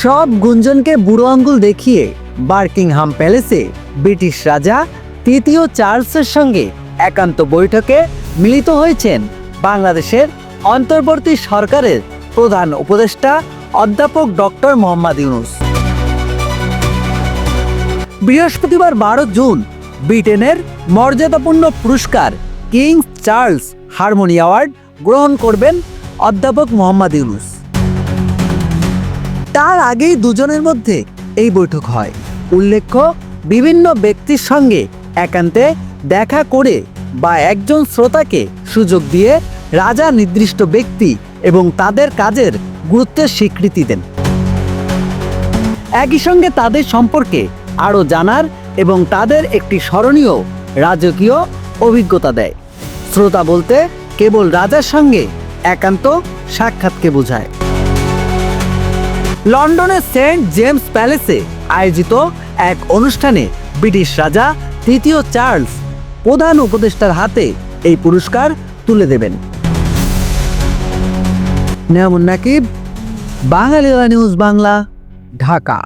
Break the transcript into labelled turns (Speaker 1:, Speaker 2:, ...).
Speaker 1: সব গুঞ্জনকে বুড়ো আঙ্গুল দেখিয়ে বার্কিংহাম প্যালেসে ব্রিটিশ রাজা তৃতীয় চার্লসের সঙ্গে একান্ত বৈঠকে মিলিত হয়েছেন বাংলাদেশের অন্তর্বর্তী সরকারের প্রধান উপদেষ্টা অধ্যাপক ডক্টর মোহাম্মদ ইউনুস। বৃহস্পতিবার বারো জুন ব্রিটেনের মর্যাদাপূর্ণ পুরস্কার কিংস চার্লস হারমোনি অ্যাওয়ার্ড গ্রহণ করবেন অধ্যাপক মোহাম্মদ ইউনুস। তার আগেই দুজনের মধ্যে এই বৈঠক হয়। উল্লেখ্য, বিভিন্ন ব্যক্তির সঙ্গে একান্তে দেখা করে বা একজন শ্রোতাকে সুযোগ দিয়ে রাজা নির্দিষ্ট ব্যক্তি এবং তাদের কাজের গুরুত্বের স্বীকৃতি দেন। একই সঙ্গে তাদের সম্পর্কে আরও জানার এবং তাদের একটি স্মরণীয় রাজকীয় অভিজ্ঞতা দেয়। শ্রোতা বলতে কেবল রাজার সঙ্গে একান্ত সাক্ষাৎকে বোঝায়। লন্ডনের সেন্ট জেমস প্যালেসে আয়োজিত এক অনুষ্ঠানে ব্রিটিশ রাজা তৃতীয় চার্লস প্রধান উপদেষ্টার হাতে এই পুরস্কার তুলে দেবেন। নেমন নাকিব, বাঙালি নিউজ বাংলা, ঢাকা।